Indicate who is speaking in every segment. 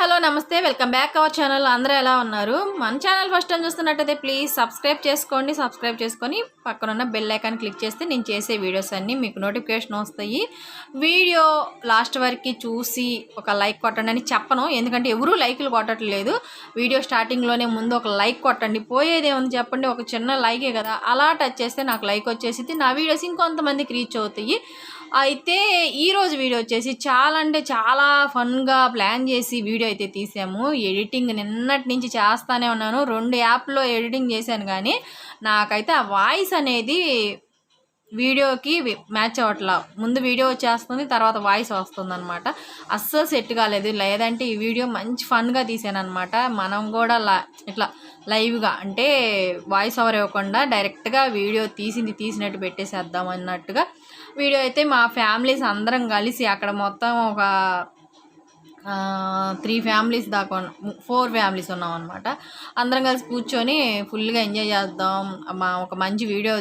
Speaker 1: Hello నమస్తే. Welcome back our channel. అందరూ ఎలా ఉన్నారు? మన ఛానల్ ఫస్ట్ టైం చూస్తున్నట్టయితే ప్లీజ్ సబ్స్క్రైబ్ చేసుకోండి. సబ్స్క్రైబ్ చేసుకొని పక్కన ఉన్న బెల్ ఐకాన్ క్లిక్ చేస్తే నేను చేసే వీడియోస్ అన్నీ మీకు నోటిఫికేషన్ వస్తాయి. వీడియో లాస్ట్ వరకు చూసి ఒక లైక్ కొట్టండి అని చెప్పను. ఎందుకంటే ఎవరూ లైక్లు కొట్టట్లేదు. వీడియో స్టార్టింగ్లోనే ముందు ఒక లైక్ కొట్టండి. పోయేదేముంది చెప్పండి. ఒక చిన్న లైకే కదా. అలా టచ్ చేస్తే నాకు లైక్ వచ్చేసి నా వీడియోస్ ఇంకొంతమందికి రీచ్ అవుతాయి. అయితే ఈరోజు వీడియో వచ్చేసి చాలా అంటే చాలా ఫన్గా ప్లాన్ చేసి వీడియో అయితే తీసాము. ఎడిటింగ్ నిన్నటి నుంచి చేస్తానే ఉన్నాను. రెండు యాప్లో ఎడిటింగ్ చేశాను కానీ నాకైతే ఆ వాయిస్ అనేది వీడియోకి మ్యాచ్ అవ్వట్లా. ముందు వీడియో వచ్చేస్తుంది తర్వాత వాయిస్ వస్తుంది అనమాట అస్సలు సెట్ కాలేదు. లేదంటే ఈ వీడియో మంచి ఫన్గా తీసాను అనమాట మనం కూడా లా ఇట్లా లైవ్గా అంటే వాయిస్ ఓవర్ ఇవ్వకుండా డైరెక్ట్గా వీడియో తీసింది తీసినట్టు పెట్టేసేద్దాం అన్నట్టుగా వీడియో అయితే మా ఫ్యామిలీస్ అందరం కలిసి అక్కడ మొత్తం ఒక త్రీ ఫ్యామిలీస్ దాకా ఫోర్ ఫ్యామిలీస్ ఉన్నాం అనమాట అందరం కలిసి కూర్చొని ఫుల్గా ఎంజాయ్ చేద్దాం మా ఒక మంచి వీడియో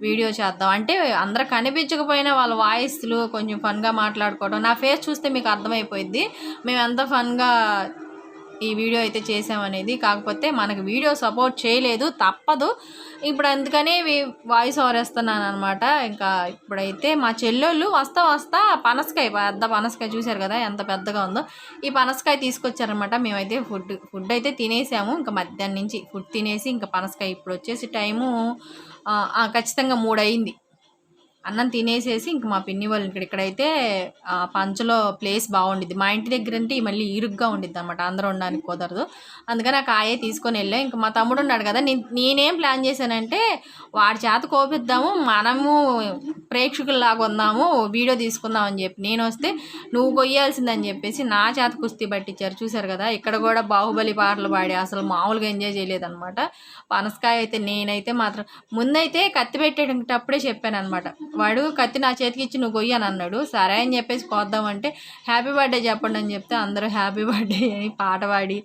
Speaker 1: వీడియో చేద్దాం. అంటే అందరూ కనిపించకపోయినా వాళ్ళ వాయిస్లు కొంచెం ఫన్గా మాట్లాడుకోవడం నా ఫేస్ చూస్తే మీకు అర్థమైపోయింది మేము ఎంత ఫన్గా ఈ వీడియో అయితే చేసామనేది కాకపోతే మనకు వీడియో సపోర్ట్ చేయలేదు తప్పదు. ఇప్పుడు అందుకనే వాయిస్ ఓవర్ వేస్తున్నాను అనమాట ఇంకా ఇప్పుడైతే మా చెల్లెళ్ళు వస్తా వస్తా పనసకాయ పెద్ద పనసకాయ చూశారు కదా ఎంత పెద్దగా ఉందో. ఈ పనసకాయ తీసుకొచ్చారనమాట మేమైతే ఫుడ్ ఫుడ్ అయితే తినేసాము. ఇంకా మధ్యాహ్నం నుంచి ఫుడ్ తినేసి ఇంకా పనసకాయ ఇప్పుడు వచ్చేసి టైము ఖచ్చితంగా మూడు అయింది అన్నం తినేసేసి ఇంక మా పిన్ని వాళ్ళు ఇక్కడ ఇక్కడైతే పంచలో ప్లేస్ బాగుండిద్ది. మా ఇంటి దగ్గర అంటే మళ్ళీ ఇరుగ్గా ఉండిద్ది అనమాట అందరూ ఉండడానికి కుదరదు. అందుకని ఆ కాయే తీసుకొని వెళ్ళాం. ఇంకా మా తమ్ముడు ఉన్నాడు కదా నేనేం ప్లాన్ చేశానంటే వాడి చేత కోపిద్దాము మనము ప్రేక్షకుల్లాగా ఉందాము వీడియో తీసుకుందాం అని చెప్పి. నేను వస్తే నువ్వు కొయ్యాల్సిందని చెప్పేసి నా చేత కుస్తీ పట్టించారు. చూసారు కదా ఇక్కడ కూడా బాహుబలి పాటలు పాడి అసలు మామూలుగా ఎంజాయ్ చేయలేదన్నమాట. పనసకాయ అయితే నేనైతే మాత్రం ముందైతే కత్తి పెట్టేటప్పుడే చెప్పాను అనమాట వాడు కత్తి నా చేతికి ఇచ్చి నువ్వు కొయ్యని అన్నాడు. సరే అని చెప్పేసి పోద్దామంటే హ్యాపీ బర్త్డే చెప్పండి అని చెప్తే అందరూ హ్యాపీ బర్త్డే అని పాట పాడి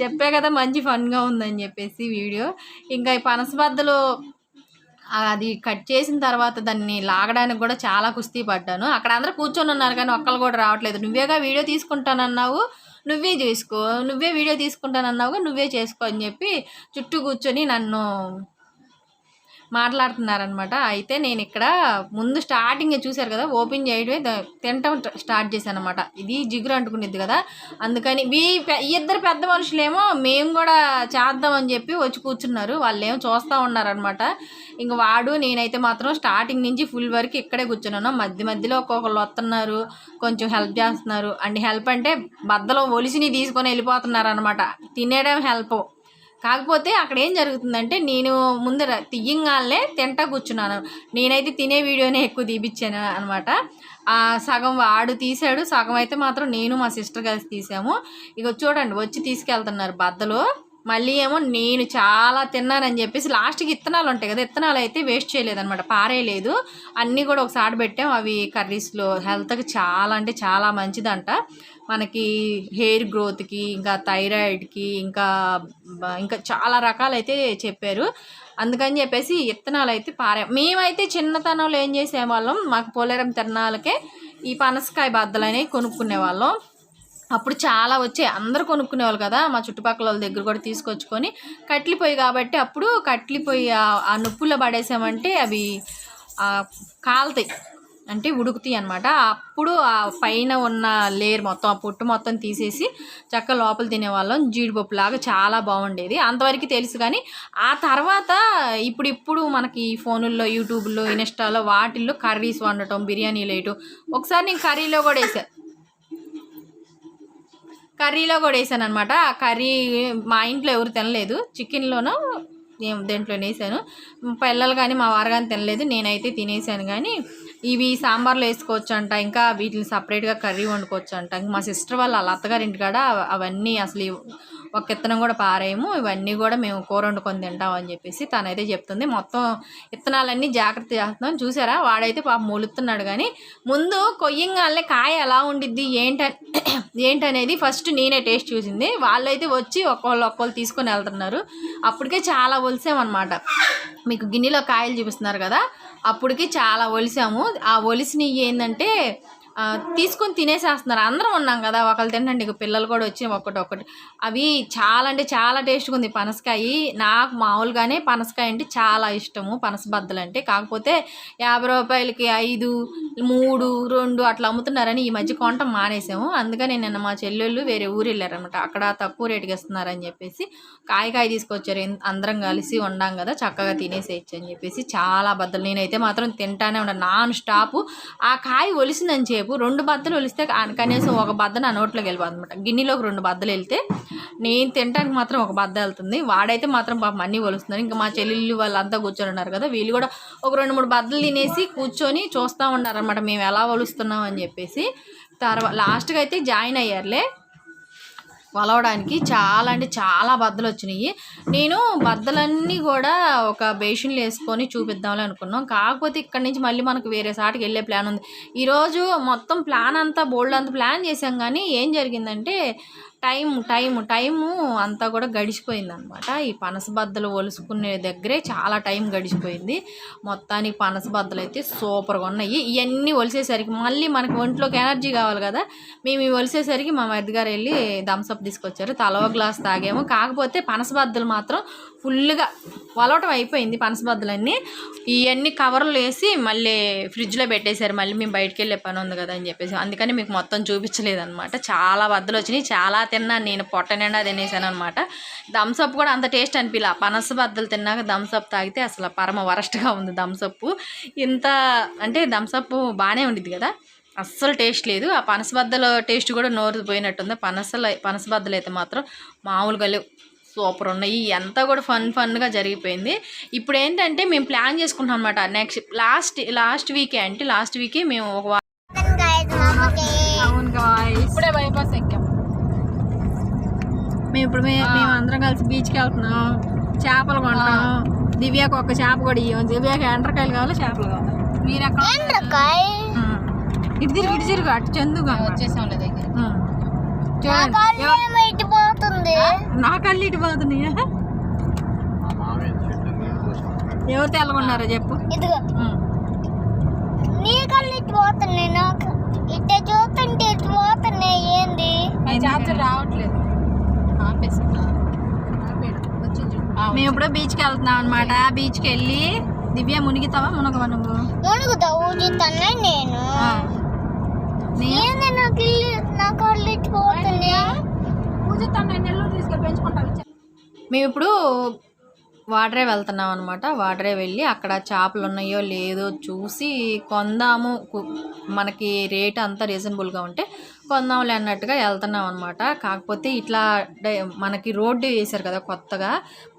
Speaker 1: చెప్పే కదా మంచి ఫన్గా ఉందని చెప్పేసి వీడియో. ఇంకా ఈ పనసబద్దలు అది కట్ చేసిన తర్వాత దాన్ని లాగడానికి కూడా చాలా కుస్తీ పడ్డాను. అక్కడ అందరూ కూర్చొని ఉన్నారు కానీ ఒక్కరు కూడా రావట్లేదు. నువ్వేగా వీడియో తీసుకుంటానన్నావు? నువ్వే చేసుకో. నువ్వే వీడియో తీసుకుంటానన్నావుగా నువ్వే చేసుకో అని చెప్పి చుట్టూ కూర్చొని నన్ను మాట్లాడుతున్నారనమాట అయితే నేను ఇక్కడ ముందు స్టార్టింగ్ చూశారు కదా ఓపెన్ చేయడమే తినటం స్టార్ట్ చేశాను అనమాట ఇది జిగురు అంటుకునేది కదా. అందుకని వీ ఇద్దరు పెద్ద మనుషులేమో మేము కూడా చేద్దామని చెప్పి వచ్చి కూర్చున్నారు. వాళ్ళు ఏమో చూస్తూ ఉన్నారనమాట ఇంక వాడు నేనైతే మాత్రం స్టార్టింగ్ నుంచి ఫుల్ వరకు ఇక్కడే కూర్చున్నాను. మధ్య మధ్యలో ఒక్కొక్కరు వస్తున్నారు కొంచెం హెల్ప్ చేస్తున్నారు. అండ్ హెల్ప్ అంటే బద్దలో ఒలిసిని తీసుకొని వెళ్ళిపోతున్నారు అనమాట తినేయడం హెల్ప్ కాకపోతే అక్కడ ఏం జరుగుతుందంటే నేను ముందర తీయంగానే తింటా కూర్చున్నాను. నేనైతే తినే వీడియోనే ఎక్కువ తీపిచ్చాను అనమాట. సగం వాడు తీసాడు సగం అయితే మాత్రం నేను మా సిస్టర్ కలిసి తీసాము. ఇక చూడండి వచ్చి తీసుకెళ్తున్నారు బద్దలు. మళ్ళీ ఏమో నేను చాలా తిన్నానని చెప్పేసి లాస్ట్కి ఇత్తనాలు ఉంటాయి కదా ఇత్తనాలు అయితే వేస్ట్ చేయలేదన్నమాట పారేయలేదు. అన్నీ కూడా ఒకసారి పెట్టాం అవి కర్రీస్లో హెల్త్కి చాలా అంటే చాలా మంచిదంట. మనకి హెయిర్ గ్రోత్కి ఇంకా థైరాయిడ్కి ఇంకా ఇంకా చాలా రకాలైతే చెప్పారు. అందుకని చెప్పేసి ఇత్తనాలు అయితే పారే. మేమైతే చిన్నతనంలో ఏం చేసేవాళ్ళం మాకు పోలేరం తిరణాలకే ఈ పనసకాయ బద్దలు అనేవి కొనుక్కునే వాళ్ళం అప్పుడు చాలా వచ్చాయి అందరూ కొనుక్కునేవాళ్ళు కదా మా చుట్టుపక్కల వాళ్ళ దగ్గర కూడా తీసుకొచ్చుకొని కట్లిపోయి కాబట్టి అప్పుడు కట్లిపోయి ఆ నొప్పుల్లో పడేసామంటే అవి కాలుతాయి. అంటే ఉడుకుతాయి అనమాట అప్పుడు ఆ పైన ఉన్న లేయర్ మొత్తం ఆ పొట్టు మొత్తం తీసేసి చక్క లోపల తినేవాళ్ళం. జీడిపప్పు లాగా చాలా బాగుండేది. అంతవరకు తెలుసు కానీ ఆ తర్వాత ఇప్పుడు ఇప్పుడు మనకి ఫోనుల్లో యూట్యూబ్లో ఇన్స్టాలో వాటిల్లో కర్రీస్ వండటం బిర్యానీలు వేయటం ఒకసారి నేను కర్రీలో కూడా వేసాను కర్రీలో కూడా వేసాను అనమాట ఆ కర్రీ మా ఇంట్లో ఎవరు తినలేదు. చికెన్లోనూ నేను దేంట్లో వేసాను. పిల్లలు కానీ మా వారు కానీ తినలేదు. నేనైతే తినేసాను కానీ ఇవి సాంబార్లో వేసుకోవచ్చు అంట ఇంకా వీటిని సపరేట్గా కర్రీ వండుకోవచ్చు అంట మా సిస్టర్ వాళ్ళ అత్తగారింటికాడ అవన్నీ అసలు ఒక ఇత్తనం కూడా పారేయము. ఇవన్నీ కూడా మేము కూర వండుకొని తింటాం అని చెప్పేసి తనైతే చెప్తుంది. మొత్తం ఇత్తనాలన్నీ జాగ్రత్త చేస్తున్నాం. చూసారా? వాడైతే పాప మొలుతున్నాడు కానీ ముందు కొయ్యంగానే కాయ ఎలా ఉండిద్ది ఏంటని ఏంటనేది ఫస్ట్ నేనే టేస్ట్ చూసింది. వాళ్ళైతే వచ్చి ఒక్కొళ్ళు ఒక్కొళ్ళు తీసుకొని వెళ్తున్నారు. అప్పటికే చాలా ఒలిసామన్నమాట. మీకు గిన్నెలో కాయలు చూపిస్తున్నారు కదా? అప్పటికి చాలా ఒలిసాము. ఆ ఒలిసినవి ఏంటంటే తీసుకొని తినేసేస్తున్నారు. అందరం ఉన్నాం కదా ఒకళ్ళు తినండి ఇక పిల్లలు కూడా వచ్చి ఒకటి ఒకటి అవి చాలా అంటే చాలా టేస్ట్గా ఉంది పనసకాయ. నాకు మామూలుగానే పనసకాయ అంటే చాలా ఇష్టము పనస బద్దలు అంటే. కాకపోతే యాభై రూపాయలకి ఐదు మూడు రెండు అట్లా అమ్ముతున్నారని ఈ మధ్య కొనటం మానేసాము. అందుకని నిన్న మా చెల్లెళ్ళు వేరే ఊరు వెళ్ళారనమాట అక్కడ తక్కువ రేటుకి ఇస్తున్నారని చెప్పేసి కాయకాయ తీసుకొచ్చారు. అందరం కలిసి ఉండాం కదా చక్కగా తినేసేయచ్చు అని చెప్పేసి. చాలా బద్దలు. నేనైతే మాత్రం తింటానే ఉన్నాను నాన్ స్టాప్. ఆ కాయ ఒలిసిందని చెప్పి రెండు బద్దలు ఒలిస్తే కనీసం ఒక బద్ద నా నోట్లోకి వెళ్ళిపోతుంది అనమాట గిన్నెలోకి రెండు బద్దలు వెళ్తే నేను తినడానికి మాత్రం ఒక బద్ద వెళ్తుంది. వాడైతే మాత్రం పాపం అన్నీ ఒలుస్తున్నారు. ఇంకా మా చెల్లెళ్ళు వాళ్ళంతా కూర్చొని ఉన్నారు కదా వీళ్ళు కూడా ఒక రెండు మూడు బద్దలు తినేసి కూర్చొని చూస్తూ ఉన్నారనమాట మేము ఎలా ఒలుస్తున్నాం అని చెప్పేసి. తర్వాత లాస్ట్గా అయితే జాయిన్ అయ్యారులే. వలవడానికి చాలా అంటే చాలా బద్దలు వచ్చినాయి. నేను బద్దలన్నీ కూడా ఒక బేషన్లు వేసుకొని చూపిద్దామని అనుకున్నాం. కాకపోతే ఇక్కడ నుంచి మళ్ళీ మనకు వేరే సాటికి వెళ్ళే ప్లాన్ ఉంది. ఈరోజు మొత్తం ప్లాన్ అంతా బోల్డ్ అంతా ప్లాన్ చేసాం కానీ ఏం జరిగిందంటే టైం టైం టైము అంతా కూడా గడిచిపోయింది అనమాట ఈ పనస బద్దలు ఒలుసుకునే దగ్గరే చాలా టైం గడిచిపోయింది. మొత్తానికి పనస బద్దలు అయితే సూపర్గా ఉన్నాయి. ఇవన్నీ ఒలిసేసరికి మళ్ళీ మనకు ఒంట్లోకి ఎనర్జీ కావాలి కదా. మేము ఇవి ఒలిసేసరికి మా మరిది వెళ్ళి థమ్స్అప్ తీసుకొచ్చారు. తలవ గ్లాస్ తాగాము. కాకపోతే పనస బద్దలు మాత్రం ఫుల్గా వలవటం అయిపోయింది పనస బద్దలన్నీ. ఇవన్నీ కవర్లు వేసి మళ్ళీ ఫ్రిడ్జ్లో పెట్టేశారు. మళ్ళీ మేము బయటికి వెళ్ళే పని ఉంది కదా అని చెప్పేసి. అందుకని మీకు మొత్తం చూపించలేదు అనమాట చాలా బద్దలు వచ్చినాయి. చాలా తిన్నాను నేను పొట్ట నిండా తినేసాను అనమాట థమ్స్అప్ కూడా అంత టేస్ట్ అనిపించలే పనస బద్దలు తిన్నాక థమ్స్అప్ తాగితే అసలు పరమ వరస్ట్గా ఉంది థమ్స్అప్ ఇంత అంటే థమ్స్అప్ బాగానే ఉండిద్ది కదా? అస్సలు టేస్ట్ లేదు. ఆ పనసబద్దల టేస్ట్ కూడా నోరు పోయినట్టుంది. పనసల పనసబద్దలు అయితే మాత్రం మామూలుగా లేవు. సూపర్ ఉన్నాయి. అంతా కూడా ఫన్ ఫన్గా జరిగిపోయింది. ఇప్పుడు ఏంటంటే మేము ప్లాన్ చేసుకుంటాం అనమాట నెక్స్ట్ లాస్ట్ లాస్ట్ వీకే అంటే లాస్ట్ వీకే మేము ఒక
Speaker 2: ఇప్పుడు
Speaker 1: మే- మేము అందరం కలిసి బీచ్కి వెళ్తున్నాం చేపలు కొంటాం. దివ్యాకి ఒక చేప కూడా ఇవ్వం దివ్యాకి ఎండ్రకాయలు కావాలి చేపలు కావాలి?
Speaker 2: మీరు ఎక్కడ.
Speaker 1: ఇటు తిరుగు ఇటు తిరుగు అటు చందుగా
Speaker 2: వచ్చేసాం దగ్గర.
Speaker 1: చూడండి. నా కళ్ళు ఇటు పోతున్నాయా? ఎవరు తెల్లగొన్నారో చెప్పు.
Speaker 3: ఇదిగో. నీ కళ్ళు ఇటు పోతున్నాయి నాకు ఇట్ట చూస్తుంటే ఇటు పోతున్నాయి ఏంది?
Speaker 2: రావట్లేదు.
Speaker 1: మేము ఇప్పుడు బీచ్కి వెళ్తున్నాం అనమాట బీచ్కి వెళ్ళి దివ్య మునిగితావా? మునగవా నువ్వు
Speaker 3: మునుగుతా ఊగుతానే నేను.
Speaker 1: ఆ. నీ-
Speaker 3: ఏంది నాకు ఇల్లు నా కళ్ళు ఇటు పోతున్నాయి
Speaker 2: పూజ తన నెల్లూరు తీసుకెళ్ళి పెంచుకుంటాం
Speaker 1: మేము ఇప్పుడు వాటరే వెళ్తున్నాం అనమాట వాటరే వెళ్ళి అక్కడ చేపలు ఉన్నాయో లేదో చూసి కొందాము. మనకి రేట్ అంతా రీజనబుల్గా ఉంటే కొందాంలే అన్నట్టుగా వెళ్తున్నాం అనమాట కాకపోతే ఇట్లా మనకి రోడ్డు వేశారు కదా కొత్తగా.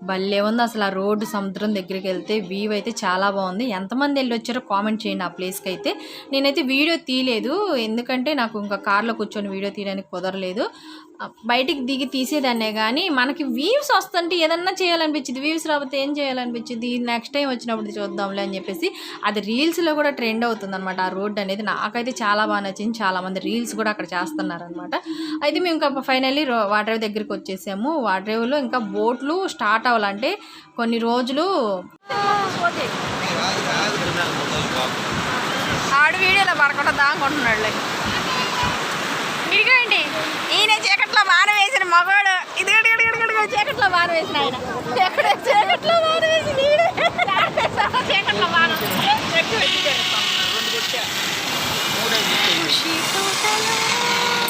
Speaker 1: భలే ఉంది అసలు ఆ రోడ్డు సముద్రం దగ్గరికి వెళ్తే వ్యూ అయితే చాలా బాగుంది. ఎంతమంది వెళ్ళి వచ్చారో కామెంట్ చేయండి ఆ ప్లేస్కి అయితే. నేనైతే వీడియో తీయలేదు. ఎందుకంటే నాకు ఇంకా కార్లో కూర్చొని వీడియో తీయడానికి కుదరలేదు. బయటికి దిగి తీసేదాన్నే కానీ మనకి వ్యూస్ వస్తుంటే ఏదన్నా చేయాలనిపించింది. వ్యూస్ రాకపోతే ఏం చేయాలనిపించింది? నెక్స్ట్ టైం వచ్చినప్పుడు చూద్దాంలే అని చెప్పేసి అది రీల్స్లో కూడా ట్రెండ్ అవుతుంది అనమాట ఆ రోడ్డు అనేది నాకైతే చాలా బాగా నచ్చింది. చాలామంది రీల్స్ కూడా అక్కడ చేస్తున్నారనమాట అయితే మేము ఇంకా ఫైనల్లీ వాటర్ దగ్గరికి వచ్చేసాము. వాటర్ ఇంకా బోట్లు స్టార్ట్ అవ్వాలంటే కొన్ని రోజులు ఆడు వీడియోలో పడకుండా దాకుంటున్నాడులే ఇదిగోండి ఈయన చీకట్లో బాణ వేసిన మగవాడు. ఇది చీకట్లో బాణ వేసిన ఆయన. ఎక్కడ చీకట్లో బాణ వేసిన. చీకట్లో బాణ. ఎక్కువ